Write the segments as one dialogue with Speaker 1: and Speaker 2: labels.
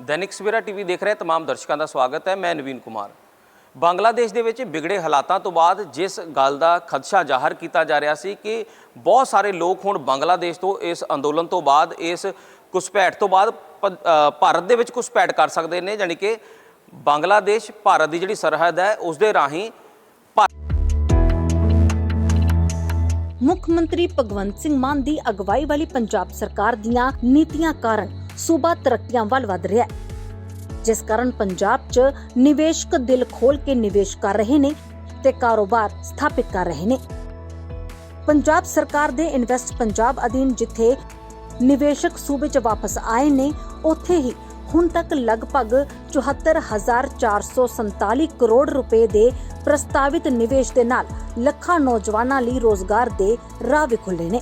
Speaker 1: ਦੈਨਿਕ Savera TV ਦੇਖ ਰਹੇ तमाम ਦਰਸ਼ਕਾਂ ਦਾ ਸਵਾਗਤ ਹੈ ਮੈਂ ਨਵੀਨ ਕੁਮਾਰ ਬੰਗਲਾਦੇਸ਼ ਦੇ ਵਿੱਚ ਵਿਗੜੇ ਹਾਲਾਤਾਂ ਤੋਂ ਬਾਅਦ ਜਿਸ ਗੱਲ ਦਾ ਖਦਸ਼ਾ ਜ਼ਾਹਰ ਕੀਤਾ ਜਾ ਰਿਹਾ ਸੀ ਕਿ ਬਹੁਤ ਸਾਰੇ ਲੋਕ ਹੁਣ ਬੰਗਲਾਦੇਸ਼ ਤੋਂ ਇਸ ਅੰਦੋਲਨ ਤੋਂ ਬਾਅਦ ਇਸ ਘੁਸਪੈਠ ਤੋਂ ਬਾਅਦ ਪ- ਅ, ਭਾਰਤ ਦੇ ਵਿੱਚ ਘੁਸਪੈਠ ਕਰ ਸਕਦੇ ਨੇ ਯਾਨੀ ਕਿ ਬੰਗਲਾਦੇਸ਼ ਭਾਰਤ ਦੀ ਜਿਹੜੀ ਸਰਹੱਦ ਹੈ ਉਸ ਦੇ ਰਾਹੀਂ
Speaker 2: ਮੁੱਖ ਮੰਤਰੀ ਭਗਵੰਤ ਸਿੰਘ ਮਾਨ ਦੀ ਅਗਵਾਈ ਵਾਲੀ ਪੰਜਾਬ ਸਰਕਾਰ ਦੀਆਂ ਨੀਤੀਆਂ ਕਾਰਨ ਸੂਬਾ ਤਰੱਕੀਆਂ ਵੱਲ ਵਧ ਰਿਹਾ ਹੈ। ਜਿਸ ਕਾਰਨ ਪੰਜਾਬ 'ਚ ਨਿਵੇਸ਼ਕ ਦਿਲ ਖੋਲ ਕੇ ਨਿਵੇਸ਼ ਕਰ ਰਹੇ ਨੇ ਤੇ ਕਾਰੋਬਾਰ ਸਥਾਪਿਤ ਕਰ ਰਹੇ ਨੇ। ਪੰਜਾਬ ਸਰਕਾਰ ਦੇ ਇਨਵੈਸਟ ਪੰਜਾਬ ਅਧੀਨ ਜਿੱਥੇ ਨਿਵੇਸ਼ਕ ਸੂਬੇ 'ਚ ਵਾਪਸ ਆਏ ਨੇ, ਉੱਥੇ ਹੀ ਹੁਣ ਤੱਕ ਲਗਭਗ 74447 ਕਰੋੜ ਰੁਪਏ ਦੇ ਪ੍ਰਸਤਾਵਿਤ ਨਿਵੇਸ਼ ਦੇ ਨਾਲ ਲੱਖਾਂ ਨੌਜਵਾਨਾਂ ਲਈ ਰੋਜ਼ਗਾਰ ਦੇ ਰਾਹ ਵੀ ਖੁੱਲੇ ਨੇ।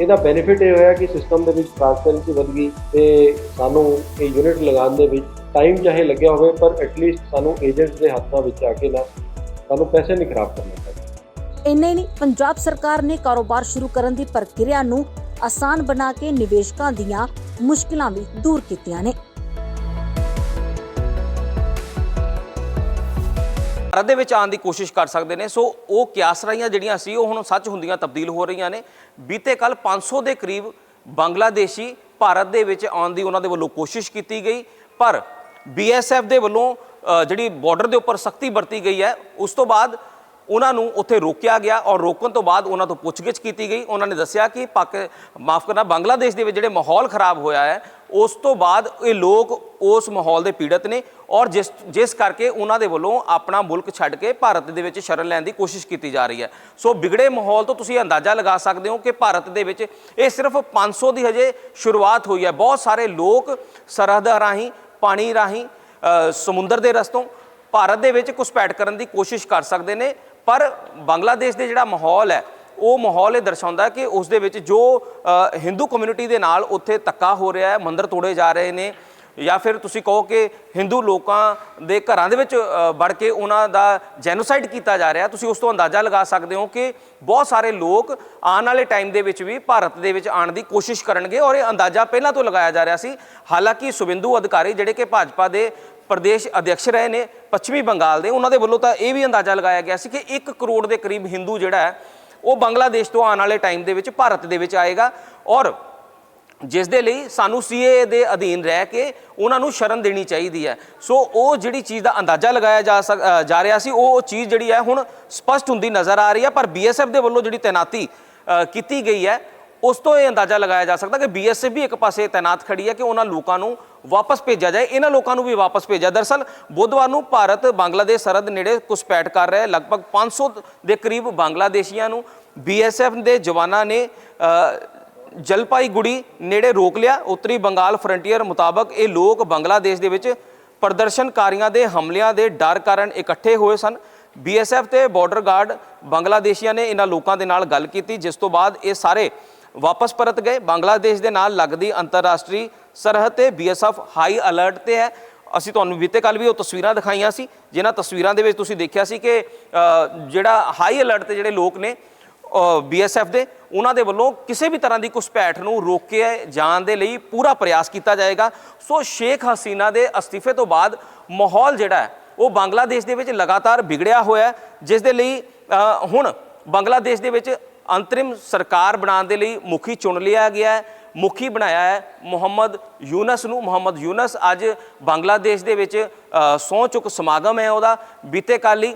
Speaker 3: ਇਹਦਾ ਬੈਨੀਫਿਟ ਇਹ ਹੋਇਆ ਕਿ ਸਿਸਟਮ ਦੇ ਵਿੱਚ ਟ੍ਰਾਂਸਪੇਰੈਂਸੀ ਵਧ ਗਈ ਤੇ ਸਾਨੂੰ ਇਹ ਯੂਨਿਟ ਲਗਾਉਣ ਦੇ ਵਿੱਚ ਟਾਈਮ ਚਾਹੇ ਲੱਗਿਆ ਹੋਵੇ, ਪਰ ਐਟਲੀਸਟ ਸਾਨੂੰ ਏਜੰਟਸ ਦੇ ਹੱਥਾਂ ਵਿੱਚ ਆ ਕੇ ਨਾ ਸਾਨੂੰ ਪੈਸੇ ਨਹੀਂ ਖਰਾਬ ਕਰਨੇ ਪੈਂਦੇ
Speaker 2: ਇੰਨੇ ਨਹੀਂ, ਪੰਜਾਬ ਸਰਕਾਰ ਨੇ ਕਾਰੋਬਾਰ ਸ਼ੁਰੂ ਕਰਨ ਦੀ ਪ੍ਰਕਿਰਿਆ ਨੂੰ ਆਸਾਨ ਬਣਾ ਕੇ ਨਿਵੇਸ਼ਕਾਂ ਦੀਆਂ ਮੁਸ਼ਕਲਾਂ ਵੀ ਦੂਰ ਕੀਤੀਆਂ ਨੇ।
Speaker 1: ਭਾਰਤ ਦੇ ਵਿੱਚ ਆਉਣ ਦੀ ਕੋਸ਼ਿਸ਼ ਕਰ ਸਕਦੇ ਨੇ। ਸੋ ਉਹ ਕਿਆਸਰਾਈਆਂ ਜਿਹੜੀਆਂ ਸੀ, ਉਹ ਹੁਣ ਸੱਚ ਹੁੰਦੀਆਂ ਤਬਦੀਲ ਹੋ ਰਹੀਆਂ ਨੇ। ਬੀਤੇ ਕੱਲ 500 ਦੇ ਕਰੀਬ ਬੰਗਲਾਦੇਸ਼ੀ ਭਾਰਤ ਦੇ ਵਿੱਚ ਆਉਣ ਦੀ ਉਹਨਾਂ ਦੇ ਵੱਲੋਂ ਕੋਸ਼ਿਸ਼ ਕੀਤੀ ਗਈ। ਪਰ ਬੀਐਸਐਫ ਦੇ ਵੱਲੋਂ ਜਿਹੜੀ ਬਾਰਡਰ ਦੇ ਉੱਪਰ ਸਖਤੀ ਵਰਤੀ ਗਈ ਹੈ, ਉਸ ਤੋਂ ਬਾਅਦ ਉਹਨਾਂ ਨੂੰ ਉੱਥੇ ਰੋਕਿਆ ਗਿਆ ਔਰ ਰੋਕਣ ਤੋਂ ਬਾਅਦ ਉਹਨਾਂ ਤੋਂ ਪੁੱਛਗਿੱਛ ਕੀਤੀ ਗਈ। ਉਹਨਾਂ ਨੇ ਦੱਸਿਆ ਕਿ ਪਾਕ, ਮਾਫ ਕਰਨਾ, ਬੰਗਲਾਦੇਸ਼ ਦੇ ਵਿੱਚ ਜਿਹੜੇ ਮਾਹੌਲ ਖਰਾਬ ਹੋਇਆ ਹੈ ਉਸ ਤੋਂ ਬਾਅਦ ਇਹ ਲੋਕ ਉਸ ਮਾਹੌਲ ਦੇ ਪੀੜਤ ਨੇ ਔਰ ਜਿਸ ਜਿਸ ਕਰਕੇ ਉਹਨਾਂ ਦੇ ਵੱਲੋਂ ਆਪਣਾ ਮੁਲਕ ਛੱਡ ਕੇ ਭਾਰਤ ਦੇ ਵਿੱਚ ਸ਼ਰਨ ਲੈਣ ਦੀ ਕੋਸ਼ਿਸ਼ ਕੀਤੀ ਜਾ ਰਹੀ ਹੈ। ਸੋ ਵਿਗੜੇ ਮਾਹੌਲ ਤੋਂ ਤੁਸੀਂ ਅੰਦਾਜ਼ਾ ਲਗਾ ਸਕਦੇ ਹੋ ਕਿ ਭਾਰਤ ਦੇ ਵਿੱਚ ਇਹ ਸਿਰਫ 500 ਦੀ ਹਜੇ ਸ਼ੁਰੂਆਤ ਹੋਈ ਹੈ। ਬਹੁਤ ਸਾਰੇ ਲੋਕ ਸਰਹੱਦ ਰਾਹੀਂ, ਪਾਣੀ ਰਾਹੀਂ ਸਮੁੰਦਰ ਦੇ ਰਸਤੋਂ ਭਾਰਤ ਦੇ ਵਿੱਚ ਘੁਸਪੈਠ ਕਰਨ ਦੀ ਕੋਸ਼ਿਸ਼ ਕਰ ਸਕਦੇ ਨੇ। ਪਰ ਬੰਗਲਾਦੇਸ਼ ਦੇ ਜਿਹੜਾ ਮਾਹੌਲ ਹੈ ਉਹ ਮਾਹੌਲ ਇਹ ਦਰਸਾਉਂਦਾ ਕਿ ਉਸ ਦੇ ਵਿੱਚ ਜੋ ਹਿੰਦੂ ਕਮਿਊਨਿਟੀ ਦੇ ਨਾਲ ਉੱਥੇ ਧੱਕਾ ਹੋ ਰਿਹਾ ਹੈ, ਮੰਦਰ ਤੋੜੇ ਜਾ ਰਹੇ ਨੇ, ਜਾਂ ਫਿਰ ਤੁਸੀਂ ਕਹੋ ਕਿ ਹਿੰਦੂ ਲੋਕਾਂ ਦੇ ਘਰਾਂ ਦੇ ਵਿੱਚ ਵੜ ਕੇ ਉਹਨਾਂ ਦਾ ਜੈਨੋਸਾਈਡ ਕੀਤਾ ਜਾ ਰਿਹਾ, ਤੁਸੀਂ ਉਸ ਤੋਂ ਅੰਦਾਜ਼ਾ ਲਗਾ ਸਕਦੇ ਹੋ ਕਿ ਬਹੁਤ ਸਾਰੇ ਲੋਕ ਆਉਣ ਵਾਲੇ ਟਾਈਮ ਦੇ ਵਿੱਚ ਵੀ ਭਾਰਤ ਦੇ ਵਿੱਚ ਆਉਣ ਦੀ ਕੋਸ਼ਿਸ਼ ਕਰਨਗੇ ਔਰ ਇਹ ਅੰਦਾਜ਼ਾ ਪਹਿਲਾਂ ਤੋਂ ਲਗਾਇਆ ਜਾ ਰਿਹਾ ਸੀ। ਹਾਲਾਂਕਿ ਸੁਬਿੰਦੂ ਅਧਿਕਾਰੀ ਜਿਹੜੇ ਕਿ ਭਾਜਪਾ ਦੇ ਪ੍ਰਦੇਸ਼ ਅਧਿਕਸ਼ ਰਹੇ ਨੇ, ਪੱਛਮੀ ਬੰਗਾਲ ਦੇ, ਉਹਨਾਂ ਦੇ ਵੱਲੋਂ ਤਾਂ ਇਹ ਵੀ ਅੰਦਾਜ਼ਾ ਲਗਾਇਆ ਗਿਆ ਸੀ ਕਿ 1 ਕਰੋੜ ਦੇ ਕਰੀਬ ਹਿੰਦੂ ਜਿਹੜਾ ਹੈ ਉਹ ਬੰਗਲਾਦੇਸ਼ ਤੋਂ ਆਉਣ ਵਾਲੇ ਟਾਈਮ ਦੇ ਵਿੱਚ ਭਾਰਤ ਦੇ ਵਿੱਚ ਆਏਗਾ ਔਰ ਜਿਸ ਦੇ ਲਈ ਸਾਨੂੰ ਸੀਏ ਦੇ ਅਧੀਨ ਰਹਿ ਕੇ ਉਹਨਾਂ ਨੂੰ ਸ਼ਰਨ ਦੇਣੀ ਚਾਹੀਦੀ ਹੈ। ਸੋ ਉਹ ਜਿਹੜੀ ਚੀਜ਼ ਦਾ ਅੰਦਾਜ਼ਾ ਲਗਾਇਆ ਜਾ ਸਕ- ਜਾ ਰਿਹਾ ਸੀ, ਉਹ ਚੀਜ਼ ਜਿਹੜੀ ਹੈ ਹੁਣ ਸਪਸ਼ਟ ਹੁੰਦੀ ਨਜ਼ਰ ਆ ਰਹੀ ਹੈ, ਪਰ ਬੀਐਸਐਫ ਦੇ ਵੱਲੋਂ ਜਿਹੜੀ ਤੈਨਾਤੀ ਕੀਤੀ ਗਈ ਹੈ ਉਸ ਤੋਂ ਇਹ ਅੰਦਾਜ਼ਾ ਲਗਾਇਆ ਜਾ ਸਕਦਾ ਕਿ ਬੀਐਸਐਫ ਵੀ ਇੱਕ ਪਾਸੇ ਤਾਇਨਾਤ ਖੜੀ ਹੈ ਕਿ ਉਹਨਾਂ ਲੋਕਾਂ ਨੂੰ ਵਾਪਸ ਭੇਜਿਆ ਜਾਏ। ਇਹਨਾਂ ਲੋਕਾਂ ਨੂੰ ਵੀ ਵਾਪਸ ਭੇਜਿਆ। ਦਰਸਲ, ਬੁੱਧਵਾਰ ਨੂੰ ਭਾਰਤ, ਬੰਗਲਾਦੇਸ਼ ਸਰਹੱਦ ਨੇੜੇ ਘੁਸਪੈਠ ਕਰ ਰਿਹਾ ਹੈ। ਲਗਭਗ 500 ਦੇ ਕਰੀਬ ਬੰਗਲਾਦੇਸ਼ੀਆਂ ਨੂੰ ਬੀਐਸਐਫ ਦੇ ਜਵਾਨਾਂ ਨੇ ਜਲਪਾਈਗੁੜੀ ਨੇੜੇ ਰੋਕ ਲਿਆ। ਉੱਤਰੀ ਬੰਗਾਲ ਫਰੰਟੀਅਰ ਮੁਤਾਬਕ ਇਹ ਲੋਕ ਬੰਗਲਾਦੇਸ਼ ਦੇ ਵਿੱਚ ਪ੍ਰਦਰਸ਼ਨਕਾਰੀਆਂ ਦੇ ਹਮਲਿਆਂ ਦੇ ਡਰ ਕਾਰਨ ਇਕੱਠੇ ਹੋਏ ਸਨ। ਬੀਐਸਐਫ ਤੇ ਬਾਰਡਰ ਗਾਰਡ ਬੰਗਲਾਦੇਸ਼ੀਆਂ ਨੇ ਇਹਨਾਂ ਲੋਕਾਂ ਦੇ ਨਾਲ ਗੱਲ ਕੀਤੀ, ਜਿਸ ਤੋਂ ਬਾਅਦ ਇਹ ਸਾਰੇ ਵਾਪਸ ਪਰਤ ਗਏ। ਬੰਗਲਾਦੇਸ਼ ਦੇ ਨਾਲ ਲੱਗਦੀ ਅੰਤਰਰਾਸ਼ਟਰੀ ਸਰਹੱਦ ਤੇ ਬੀਐਸਐਫ ਹਾਈ ਅਲਰਟ ਤੇ ਹੈ। ਅਸੀਂ ਤੁਹਾਨੂੰ ਬੀਤੇ ਕੱਲ ਵੀ ਉਹ ਤਸਵੀਰਾਂ ਦਿਖਾਈਆਂ ਸੀ, ਜਿਨ੍ਹਾਂ ਤਸਵੀਰਾਂ ਦੇ ਵਿੱਚ ਤੁਸੀਂ ਦੇਖਿਆ ਸੀ ਕਿ ਜਿਹੜਾ ਹਾਈ ਅਲਰਟ ਤੇ ਜਿਹੜੇ ਲੋਕ ਨੇ ਬੀਐਸਐਫ ਦੇ, ਉਹਨਾਂ ਦੇ ਵੱਲੋਂ ਕਿਸੇ ਵੀ ਤਰ੍ਹਾਂ ਦੀ ਘੁਸਪੈਠ ਨੂੰ ਰੋਕੇ ਜਾਣ ਦੇ ਲਈ ਪੂਰਾ ਪ੍ਰਯਾਸ ਕੀਤਾ ਜਾਏਗਾ। ਸੋ ਸ਼ੇਖ ਹਸੀਨਾ ਦੇ ਅਸਤੀਫੇ ਤੋਂ ਬਾਅਦ ਮਾਹੌਲ ਜਿਹੜਾ ਹੈ, ਉਹ ਬੰਗਲਾਦੇਸ਼ ਦੇ ਵਿੱਚ ਲਗਾਤਾਰ ਵਿਗੜਿਆ ਹੋਇਆ ਜਿਸ ਦੇ ਲਈ ਹੁਣ ਬੰਗਲਾਦੇਸ਼ ਦੇ ਵਿੱਚ ਅੰਤਰਿਮ ਸਰਕਾਰ ਬਣਾਉਣ ਦੇ ਲਈ ਮੁਖੀ ਚੁਣ ਲਿਆ ਗਿਆ ਹੈ ਮੁਖੀ ਬਣਾਇਆ ਹੈ ਮੁਹੰਮਦ ਯੂਨਸ ਨੂੰ। ਮੁਹੰਮਦ ਯੂਨਸ ਅੱਜ ਬੰਗਲਾਦੇਸ਼ ਦੇ ਵਿੱਚ ਅ, ਸਹੁੰ ਚੁੱਕ ਸਮਾਗਮ ਹੈ ਉਹਦਾ। ਬੀਤੇ ਕੱਲ੍ਹ ਹੀ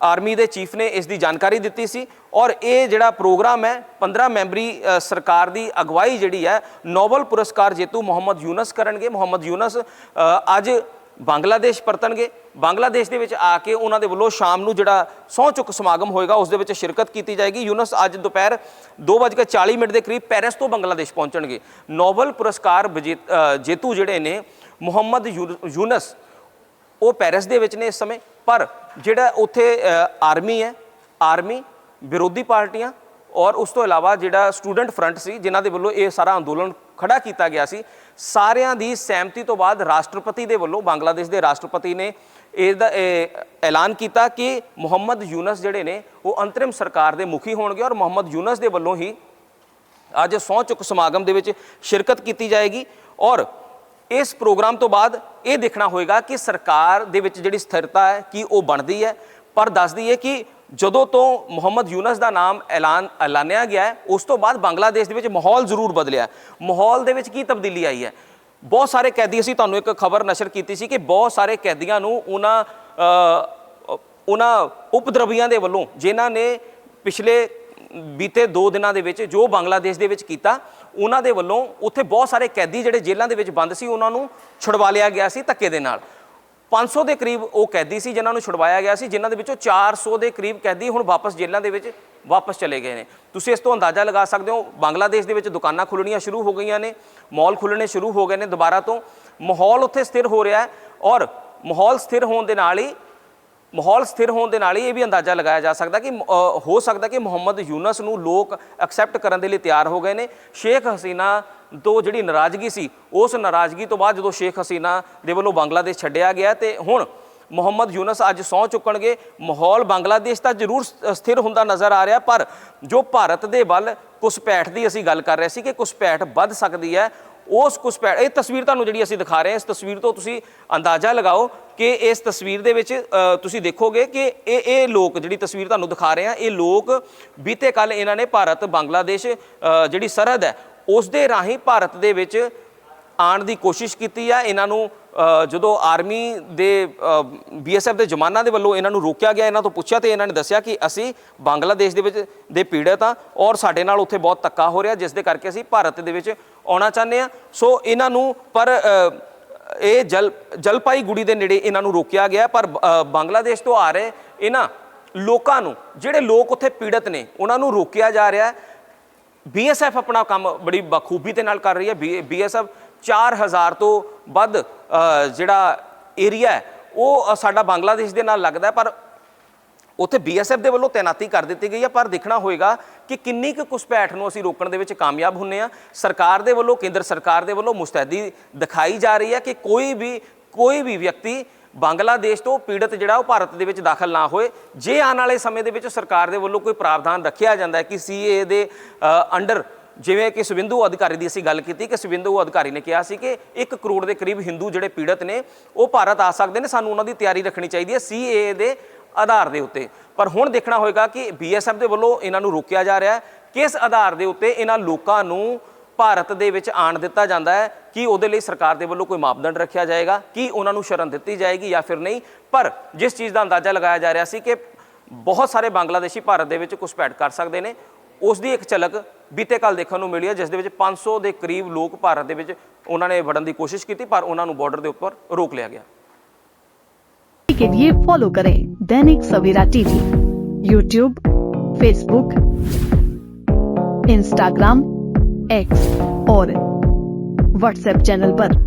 Speaker 1: ਆਰਮੀ ਦੇ ਚੀਫ ਨੇ ਇਸ ਦੀ ਜਾਣਕਾਰੀ ਦਿੱਤੀ ਸੀ ਔਰ ਇਹ ਜਿਹੜਾ ਪ੍ਰੋਗਰਾਮ ਹੈ 15 ਮੈਂਬਰੀ ਸਰਕਾਰ ਦੀ ਅਗਵਾਈ ਜਿਹੜੀ ਹੈ ਨੋਬਲ ਪੁਰਸਕਾਰ ਜੇਤੂ ਮੁਹੰਮਦ ਯੂਨਸ ਕਰਨਗੇ। ਮੁਹੰਮਦ ਯੂਨਸ ਅੱਜ ਬੰਗਲਾਦੇਸ਼ ਪਰਤਣਗੇ। ਬੰਗਲਾਦੇਸ਼ ਦੇ ਵਿੱਚ ਆ ਕੇ ਉਹਨਾਂ ਦੇ ਵੱਲੋਂ ਸ਼ਾਮ ਨੂੰ ਜਿਹੜਾ ਸਹੁੰ ਚੁੱਕ ਸਮਾਗਮ ਹੋਏਗਾ, ਉਸ ਦੇ ਵਿੱਚ ਸ਼ਿਰਕਤ ਕੀਤੀ ਜਾਏਗੀ। ਯੂਨਸ ਅੱਜ ਦੁਪਹਿਰ 2:40 ਮਿੰਟ ਦੇ ਕਰੀਬ ਪੈਰਿਸ ਤੋਂ ਬੰਗਲਾਦੇਸ਼ ਪਹੁੰਚਣਗੇ। ਨੋਬਲ ਪੁਰਸਕਾਰ ਵਿਜੇ- ਜੇਤੂ ਜਿਹੜੇ ਨੇ, ਮੁਹੰਮਦ ਯੂ- ਯੂਨਸ, ਉਹ ਪੈਰਿਸ ਦੇ ਵਿੱਚ ਨੇ ਇਸ ਸਮੇਂ। ਪਰ ਜਿਹੜਾ ਉੱਥੇ ਆਰਮੀ ਹੈ, ਆਰਮੀ ਵਿਰੋਧੀ ਪਾਰਟੀਆਂ ਔਰ ਉਸ ਤੋਂ ਇਲਾਵਾ ਜਿਹੜਾ ਸਟੂਡੈਂਟ ਫਰੰਟ ਸੀ, ਜਿਨ੍ਹਾਂ ਦੇ ਵੱਲੋਂ ਇਹ ਸਾਰਾ ਅੰਦੋਲਨ ਖੜਾ ਕੀਤਾ ਗਿਆ ਸੀ ਸਾਰਿਆਂ ਦੀ ਸਹਿਮਤੀ ਤੋਂ ਬਾਅਦ ਰਾਸ਼ਟਰਪਤੀ ਦੇ ਵੱਲੋਂ ਬੰਗਲਾਦੇਸ਼ ਦੇ ਰਾਸ਼ਟਰਪਤੀ ਨੇ ਇਸ ਦਾ ਐਲਾਨ ਕੀਤਾ ਕਿ ਮੁਹੰਮਦ ਯੂਨਸ ਜਿਹੜੇ ਨੇ, ਉਹ ਅੰਤਰਿਮ ਸਰਕਾਰ ਦੇ ਮੁਖੀ ਹੋਣਗੇ ਔਰ ਮੁਹੰਮਦ ਯੂਨਸ ਦੇ ਵੱਲੋਂ ਹੀ ਅੱਜ ਸਹੁੰ ਚੁੱਕ ਸਮਾਗਮ ਦੇ ਵਿੱਚ ਸ਼ਿਰਕਤ ਕੀਤੀ ਜਾਏਗੀ ਔਰ ਇਸ ਪ੍ਰੋਗਰਾਮ ਤੋਂ ਬਾਅਦ ਇਹ ਦੇਖਣਾ ਹੋਏਗਾ ਕਿ ਸਰਕਾਰ ਦੇ ਵਿੱਚ ਜਿਹੜੀ ਸਥਿਰਤਾ ਹੈ, ਕੀ ਉਹ ਬਣਦੀ ਹੈ। ਪਰ ਦੱਸਦੀ ਹੈ ਕਿ ਜਦੋਂ ਤੋਂ ਮੁਹੰਮਦ ਯੂਨਸ ਦਾ ਨਾਮ ਐਲਾਨ ਐਲਾਨਿਆ ਗਿਆ ਹੈ, ਉਸ ਤੋਂ ਬਾਅਦ ਬੰਗਲਾਦੇਸ਼ ਦੇ ਵਿੱਚ ਮਾਹੌਲ ਜ਼ਰੂਰ ਬਦਲਿਆ ਮਾਹੌਲ ਦੇ ਵਿੱਚ ਕੀ ਤਬਦੀਲੀ ਆਈ ਹੈ? ਬਹੁਤ ਸਾਰੇ ਕੈਦੀ, ਅਸੀਂ ਤੁਹਾਨੂੰ ਇੱਕ ਖਬਰ ਨਸ਼ਰ ਕੀਤੀ ਸੀ ਕਿ ਬਹੁਤ ਸਾਰੇ ਕੈਦੀਆਂ ਨੂੰ ਉਹਨਾਂ ਉਹਨਾਂ ਉਪਦਰਵੀਆਂ ਦੇ ਵੱਲੋਂ, ਜਿਨ੍ਹਾਂ ਨੇ ਪਿਛਲੇ ਬੀਤੇ 2 ਦਿਨਾਂ ਦੇ ਵਿੱਚ ਜੋ ਬੰਗਲਾਦੇਸ਼ ਦੇ ਵਿੱਚ ਕੀਤਾ, ਉਹਨਾਂ ਦੇ ਵੱਲੋਂ ਉੱਥੇ ਬਹੁਤ ਸਾਰੇ ਕੈਦੀ ਜਿਹੜੇ ਜੇਲ੍ਹਾਂ ਦੇ ਵਿੱਚ ਬੰਦ ਸੀ, ਉਹਨਾਂ ਨੂੰ ਛੁਡਵਾ ਲਿਆ ਗਿਆ ਸੀ ਧੱਕੇ ਦੇ ਨਾਲ। 500 ਦੇ ਕਰੀਬ ਉਹ ਕੈਦੀ ਸੀ ਜਿਨ੍ਹਾਂ ਨੂੰ ਛੁਡਵਾਇਆ ਗਿਆ ਸੀ, ਜਿਨ੍ਹਾਂ ਦੇ ਵਿੱਚੋਂ 400 ਦੇ ਕਰੀਬ ਕੈਦੀ ਹੁਣ ਵਾਪਸ ਜੇਲ੍ਹਾਂ ਦੇ ਵਿੱਚ ਵਾਪਸ ਚਲੇ ਗਏ ਨੇ। ਤੁਸੀਂ ਇਸ ਤੋਂ ਅੰਦਾਜ਼ਾ ਲਗਾ ਸਕਦੇ ਹੋ, ਬੰਗਲਾਦੇਸ਼ ਦੇ ਵਿੱਚ ਦੁਕਾਨਾਂ ਖੁੱਲਣੀਆਂ ਸ਼ੁਰੂ ਹੋ ਗਈਆਂ ਨੇ, ਮਾਲ ਖੁੱਲਣੇ ਸ਼ੁਰੂ ਹੋ ਗਏ ਨੇ ਦੁਬਾਰਾ ਤੋਂ। ਮਾਹੌਲ ਉੱਥੇ ਸਥਿਰ ਹੋ ਰਿਹਾ ਹੈ ਔਰ ਮਾਹੌਲ ਸਥਿਰ ਹੋਣ ਦੇ ਨਾਲ ਹੀ ਮਾਹੌਲ ਸਥਿਰ ਹੋਣ ਦੇ ਨਾਲ ਹੀ ਇਹ ਵੀ ਅੰਦਾਜ਼ਾ ਲਗਾਇਆ ਜਾ ਸਕਦਾ ਕਿ ਹੋ ਸਕਦਾ ਕਿ ਮੁਹੰਮਦ ਯੂਨਸ ਨੂੰ ਲੋਕ ਐਕਸੈਪਟ ਕਰਨ ਦੇ ਲਈ ਤਿਆਰ ਹੋ ਗਏ ਨੇ। ਸ਼ੇਖ ਹਸੀਨਾ ਤੋਂ ਜਿਹੜੀ ਨਾਰਾਜ਼ਗੀ ਸੀ, ਉਸ ਨਾਰਾਜ਼ਗੀ ਤੋਂ ਬਾਅਦ ਜਦੋਂ ਸ਼ੇਖ ਹਸੀਨਾ ਦੇ ਵੱਲੋਂ ਬੰਗਲਾਦੇਸ਼ ਛੱਡਿਆ ਗਿਆ ਤੇ ਹੁਣ ਮੁਹੰਮਦ ਯੂਨਸ ਅੱਜ ਸਹੁੰ ਚੁੱਕਣਗੇ। ਮਾਹੌਲ ਬੰਗਲਾਦੇਸ਼ ਤਾਂ ਜ਼ਰੂਰ ਸਥਿਰ ਹੁੰਦਾ ਨਜ਼ਰ ਆ ਰਿਹਾ, ਪਰ ਜੋ ਭਾਰਤ ਦੇ ਵੱਲ ਘੁਸਪੈਠ ਦੀ ਅਸੀਂ ਗੱਲ ਕਰ ਰਹੇ ਸੀ ਕਿ ਘੁਸਪੈਠ ਵੱਧ ਸਕਦੀ ਹੈ ਉਸ ਘੁਸਪੈਠ ਇਹ ਤਸਵੀਰ ਤੁਹਾਨੂੰ ਜਿਹੜੀ ਅਸੀਂ ਦਿਖਾ ਰਹੇ ਹਾਂ, ਇਸ ਤਸਵੀਰ ਤੋਂ ਤੁਸੀਂ ਅੰਦਾਜ਼ਾ ਲਗਾਓ ਕਿ ਇਸ ਤਸਵੀਰ ਦੇ ਵਿੱਚ ਤੁਸੀਂ ਦੇਖੋਗੇ ਕਿ ਇਹ ਇਹ ਲੋਕ ਜਿਹੜੀ ਤਸਵੀਰ ਤੁਹਾਨੂੰ ਦਿਖਾ ਰਹੇ ਹਾਂ, ਇਹ ਲੋਕ ਬੀਤੇ ਕੱਲ ਇਹਨਾਂ ਨੇ ਭਾਰਤ ਬੰਗਲਾਦੇਸ਼ ਜਿਹੜੀ ਸਰਹੱਦ ਹੈ, ਉਸ ਦੇ ਰਾਹੀਂ ਭਾਰਤ ਦੇ ਵਿੱਚ ਆਉਣ ਦੀ ਕੋਸ਼ਿਸ਼ ਕੀਤੀ ਹੈ ਇਹਨਾਂ ਨੂੰ ਜਦੋਂ ਆਰਮੀ ਦੇ ਬੀਐਸਐਫ ਦੇ ਜਵਾਨਾਂ ਦੇ ਵੱਲੋਂ ਇਹਨਾਂ ਨੂੰ ਰੋਕਿਆ ਗਿਆ ਇਹਨਾਂ ਤੋਂ ਪੁੱਛਿਆ ਤੇ ਇਹਨਾਂ ਨੇ ਦੱਸਿਆ ਕਿ ਅਸੀਂ ਬੰਗਲਾਦੇਸ਼ ਦੇ ਵਿੱਚ ਦੇ ਪੀੜਤ ਹਾਂ ਔਰ ਸਾਡੇ ਨਾਲ ਉੱਥੇ ਬਹੁਤ ਧੱਕਾ ਹੋ ਰਿਹਾ ਜਿਸ ਦੇ ਕਰਕੇ ਅਸੀਂ ਭਾਰਤ ਦੇ ਵਿੱਚ ਆਉਣਾ ਚਾਹੁੰਦੇ ਹਾਂ ਸੋ ਇਹਨਾਂ ਨੂੰ ਪਰ ਇਹ ਜਲ ਜਲਪਾਈ ਗੁੜੀ ਦੇ ਨੇੜੇ ਇਹਨਾਂ ਨੂੰ ਰੋਕਿਆ ਗਿਆ ਪਰ ਅ, ਬੰਗਲਾਦੇਸ਼ ਤੋਂ ਆ ਰਹੇ ਇਹਨਾਂ ਲੋਕਾਂ ਨੂੰ ਜਿਹੜੇ ਲੋਕ ਉੱਥੇ ਪੀੜਤ ਨੇ ਉਹਨਾਂ ਨੂੰ ਰੋਕਿਆ ਜਾ ਰਿਹਾ। ਹੈ ਬੀਐਸਐਫ ਆਪਣਾ ਕੰਮ ਬੜੀ ਬਖੂਬੀ ਦੇ ਨਾਲ ਕਰ ਰਹੀ ਹੈ। ਬੀਐਸਐਫ 4000 ਤੋਂ ਵੱਧ ਜਿਹੜਾ ਏਰੀਆ ਹੈ, ਉਹ ਸਾਡਾ ਬੰਗਲਾਦੇਸ਼ ਦੇ ਨਾਲ ਲੱਗਦਾ ਪਰ ਉੱਥੇ ਬੀਐਸਐਫ ਦੇ ਵੱਲੋਂ ਤੈਨਾਤੀ ਕਰ ਦਿੱਤੀ ਗਈ ਹੈ, ਪਰ ਦੇਖਣਾ ਹੋਏਗਾ ਕਿ ਕਿੰਨੀ ਕੁ ਘੁਸਪੈਠ ਨੂੰ ਅਸੀਂ ਰੋਕਣ ਦੇ ਵਿੱਚ ਕਾਮਯਾਬ ਹੁੰਨੇ ਆ ਸਰਕਾਰ ਦੇ ਵੱਲੋਂ, ਕੇਂਦਰ ਸਰਕਾਰ ਦੇ ਵੱਲੋਂ ਮੁਸਤੈਦੀ ਦਿਖਾਈ ਜਾ ਰਹੀ ਹੈ ਕਿ ਕੋਈ ਵੀ ਕੋਈ ਵੀ ਵਿਅਕਤੀ ਬੰਗਲਾਦੇਸ਼ ਤੋਂ ਪੀੜਤ ਜਿਹੜਾ ਉਹ ਭਾਰਤ ਦੇ ਵਿੱਚ ਦਾਖਲ ਨਾ ਹੋਏ। ਜੇ ਆਉਣ ਵਾਲੇ ਸਮੇਂ ਦੇ ਵਿੱਚ ਸਰਕਾਰ ਦੇ ਵੱਲੋਂ ਕੋਈ ਪ੍ਰਾਵਧਾਨ ਰੱਖਿਆ ਜਾਂਦਾ ਹੈ ਕਿ ਸੀਏ ਦੇ ਅੰਡਰ ਜਿਵੇਂ ਕਿ ਸਵਿੰਦੂ ਅਧਿਕਾਰੀ ਦੀ ਅਸੀਂ ਗੱਲ ਕੀਤੀ ਕਿ ਸਵਿੰਦੂ ਅਧਿਕਾਰੀ ਨੇ ਕਿਹਾ ਸੀ ਕਿ 1 ਕਰੋੜ ਦੇ ਕਰੀਬ ਹਿੰਦੂ ਜਿਹੜੇ ਪੀੜਤ ਨੇ, ਉਹ ਭਾਰਤ ਆ ਸਕਦੇ ਨੇ, ਸਾਨੂੰ ਉਹਨਾਂ ਦੀ ਤਿਆਰੀ ਰੱਖਣੀ ਚਾਹੀਦੀ ਹੈ ਸੀਏ ਦੇ ਆਧਾਰ ਦੇ ਉੱਤੇ। ਪਰ ਹੁਣ ਦੇਖਣਾ ਹੋਏਗਾ ਕਿ ਬੀਐਸਐਫ ਦੇ ਵੱਲੋਂ ਇਹਨਾਂ ਨੂੰ ਰੋਕਿਆ ਜਾ ਰਿਹਾ ਹੈ। ਕਿਸ ਆਧਾਰ ਦੇ ਉੱਤੇ ਇਹਨਾਂ ਲੋਕਾਂ ਨੂੰ ਭਾਰਤ ਦੇ ਵਿੱਚ ਆਣ ਦਿੱਤਾ ਜਾਂਦਾ ਹੈ? ਕਿ ਉਹਦੇ ਲਈ ਸਰਕਾਰ ਦੇ ਵੱਲੋਂ ਕੋਈ ਮਾਪਦੰਡ ਰੱਖਿਆ ਜਾਏਗਾ? ਕਿ ਉਹਨਾਂ ਨੂੰ ਸ਼ਰਨ ਦਿੱਤੀ ਜਾਏਗੀ ਜਾਂ ਫਿਰ ਨਹੀਂ? ਪਰ ਜਿਸ ਚੀਜ਼ ਦਾ ਅੰਦਾਜ਼ਾ ਲਗਾਇਆ ਜਾ ਰਿਹਾ ਸੀ ਕਿ ਬਹੁਤ ਸਾਰੇ ਬੰਗਲਾਦੇਸ਼ੀ ਭਾਰਤ ਦੇ ਵਿੱਚ ਘੁਸਪੈਠ ਕਰ ਸਕਦੇ ਨੇ। ਉਸ ਦੀ ਇੱਕ ਝਲਕ ਬੀਤੇ ਕੱਲ ਦੇਖਣ ਨੂੰ ਮਿਲੀ ਹੈ ਜਿਸ ਦੇ ਵਿੱਚ 500 ਦੇ ਕਰੀਬ ਲੋਕ ਭਾਰਤ ਦੇ ਵਿੱਚ ਉਹਨਾਂ ਨੇ ਵੜਨ ਦੀ ਕੋਸ਼ਿਸ਼ ਕੀਤੀ ਪਰ ਉਹਨਾਂ ਨੂੰ ਬਾਰਡਰ ਦੇ ਉੱਪਰ ਰੋਕ ਲਿਆ ਗਿਆ
Speaker 4: के लिए फॉलो करें Dainik Savera TV YouTube Facebook Instagram X और व्हाट्सएप चैनल पर।